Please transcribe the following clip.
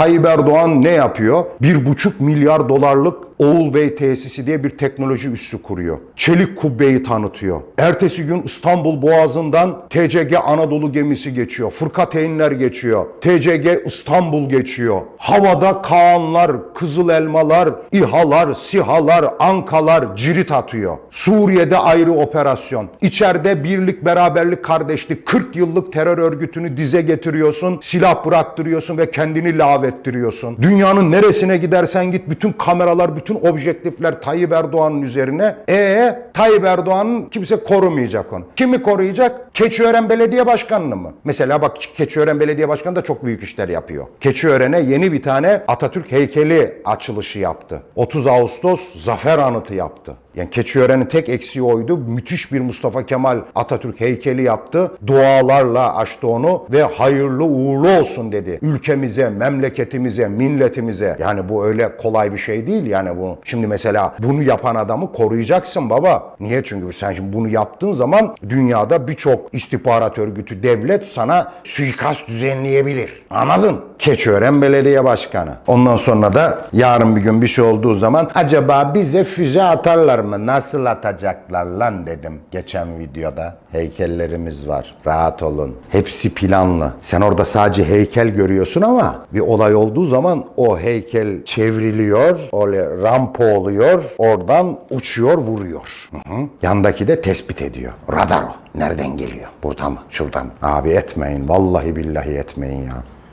Tayyip Erdoğan ne yapıyor? 1,5 milyar dolarlık Oğul Bey tesisi diye bir teknoloji üssü kuruyor. Çelik kubbeyi tanıtıyor. Ertesi gün İstanbul Boğazı'ndan TCG Anadolu gemisi geçiyor. Fırkateynler geçiyor. TCG İstanbul geçiyor. Havada Kaanlar, Kızıl Elmalar, İHA'lar, SİHA'lar, Ankalar cirit atıyor. Suriye'de ayrı operasyon. İçeride birlik, beraberlik, kardeşlik 40 yıllık terör örgütünü dize getiriyorsun, silah bıraktırıyorsun ve kendini lağvettiriyorsun. Dünyanın neresine gidersen git bütün kameralar, bütün objektifler Tayyip Erdoğan'ın üzerine. E Tayyip Erdoğan'ın kimse korumayacak onu. Kimi koruyacak? Keçiören Belediye Başkanı'nı mı? Mesela bak Keçiören Belediye Başkanı da çok büyük işler yapıyor. Keçiören'e yeni bir tane Atatürk heykeli açılışı yaptı. 30 Ağustos Zafer Anıtı yaptı. Yani Keçiören'in tek eksiği oydu. Müthiş bir Mustafa Kemal Atatürk heykeli yaptı. Dualarla açtı onu ve hayırlı uğurlu olsun dedi. Ülkemize, memleketimize, milletimize. Yani bu öyle kolay bir şey değil yani bu. Şimdi mesela bunu yapan adamı koruyacaksın baba. Niye? Çünkü sen şimdi bunu yaptığın zaman dünyada birçok istihbarat örgütü, devlet sana suikast düzenleyebilir. Anladın? Keçiören Belediye Başkanı. Ondan sonra da yarın bir gün bir şey olduğu zaman acaba bize füze atarlar mı? Nasıl atacaklar lan dedim geçen videoda. Heykellerimiz var. Rahat olun. Hepsi planlı. Sen orada sadece heykel görüyorsun ama bir olay olduğu zaman o heykel çevriliyor. Öyle rampa oluyor. Oradan uçuyor, vuruyor. Hı hı. Yandaki de tespit ediyor. Radar o. Nereden geliyor? Burada mı? Şuradan. Abi etmeyin. Vallahi billahi etmeyin ya.